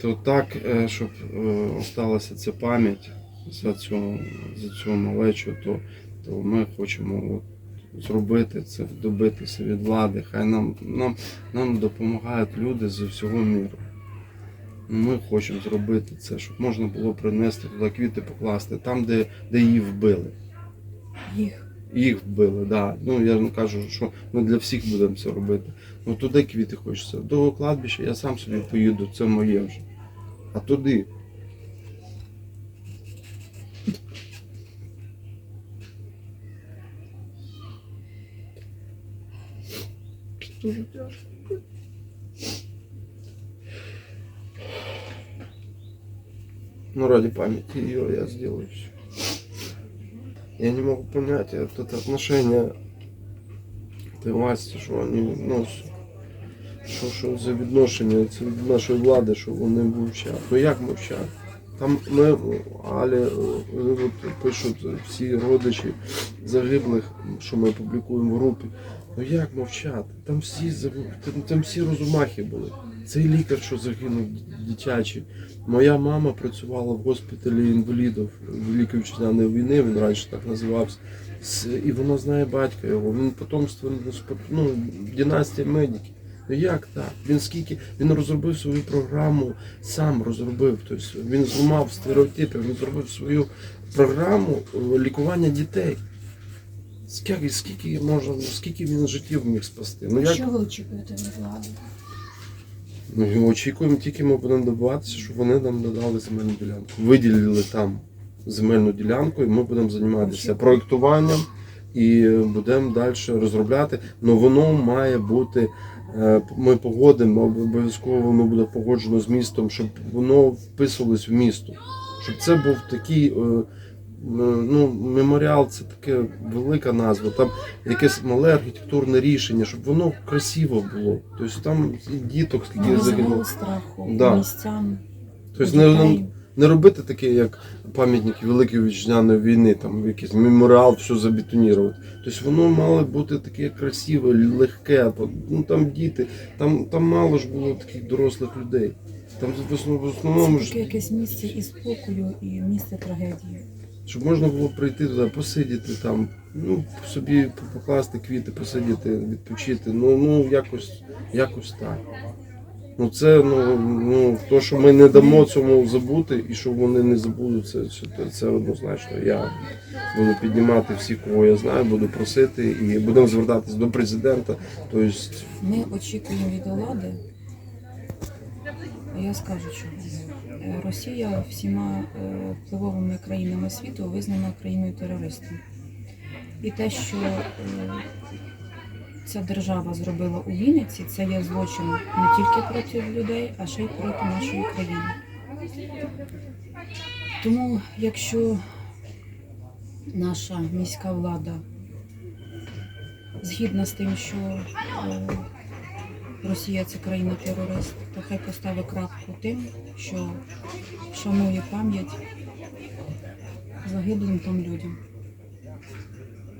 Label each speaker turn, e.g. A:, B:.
A: то так, е, щоб е, осталася ця пам'ять за цю, за цю малечу, то, то ми хочемо от, зробити це, добитися від влади. Хай нам, нам, нам допомагають люди з всього міру. Ми хочемо зробити це, щоб можна було принести туди квіти покласти, там, де, де її вбили.
B: Їх.
A: Їх вбили, да. Ну я не кажу, що ми для всіх будемо це робити. Ну туди квіти хочеться. До кладбища я сам собі поїду, це моє вже. А туди. Дуже тяжко. Ну, ради памяти ее я сделаю все. Я не могу понять вот это отношение этой власти, що вони, ну, що, що за відношення це від нашої влади, що вони мовчать. Ну як мовчать? Там ми, але е, пишуть всі родичі загиблих, що ми публікуємо в групі. Ну як мовчати? Там всі там, там всі розумахи були. Цей лікар, що загинув дитячий. Моя мама працювала в госпіталі інвалідів Великої Вітчизняної війни, він раніше так називався. І вона знає батька його. Він потомство ну, династія медиків. Ну як так? Він скільки він розробив свою програму, сам розробив. Тобто він зламав стереотипи, він зробив свою програму е, лікування дітей. Скільки, скільки можна, скільки він життів міг спасти? Ну як
B: Що ви очікуєте від влади?
A: Ну, і очікуємо, тільки ми будемо добиватися, щоб вони нам додали земельну ділянку. Виділили там земельну ділянку, і ми будемо займатися проєктуванням і будемо далі розробляти. Але воно має бути. Е, Ми погодимо, обов'язково воно буде погоджено з містом, щоб воно вписувалось в місто. Щоб це був такий. е, Ну, меморіал це таке велика назва. Там якесь мале архітектурне рішення, щоб воно красиво було. Тобто там і діток загинуло.
B: страху
A: Да.
B: містян.
A: Тобто не, робити таке, як пам'ятники Великої Вітчизняної війни, там якийсь меморіал, все забетонувати. Тобто воно мало бути таке красиве, легке. Ну там діти, там, там мало ж було таких дорослих людей. Там в основному, в основному
B: Це
A: ж
B: таке якесь місце і спокою, і місце трагедії.
A: щоб можна було прийти туди, посидіти там, ну собі покласти квіти, посидіти, відпочити. Ну, ну якось, якось так. Ну це ну, ну то, що ми не дамо цьому забути, і що вони не забудуть, це, це, це однозначно. Я буду піднімати всіх, кого я знаю, буду просити і будемо звертатись до президента. Тобто,
B: Ми очікуємо від влади. Я скажу чого. Е, Росія всіма е, впливовими країнами світу визнана країною терористом. І те, що е, ця держава зробила у Вінниці, це є злочин не тільки проти людей, а ще й проти нашої країни. Тому, якщо наша міська влада згідна з тим, що е, Росія це країна-терорист, то хай поставить крапку тим, що шанує пам'ять загиблим там людям.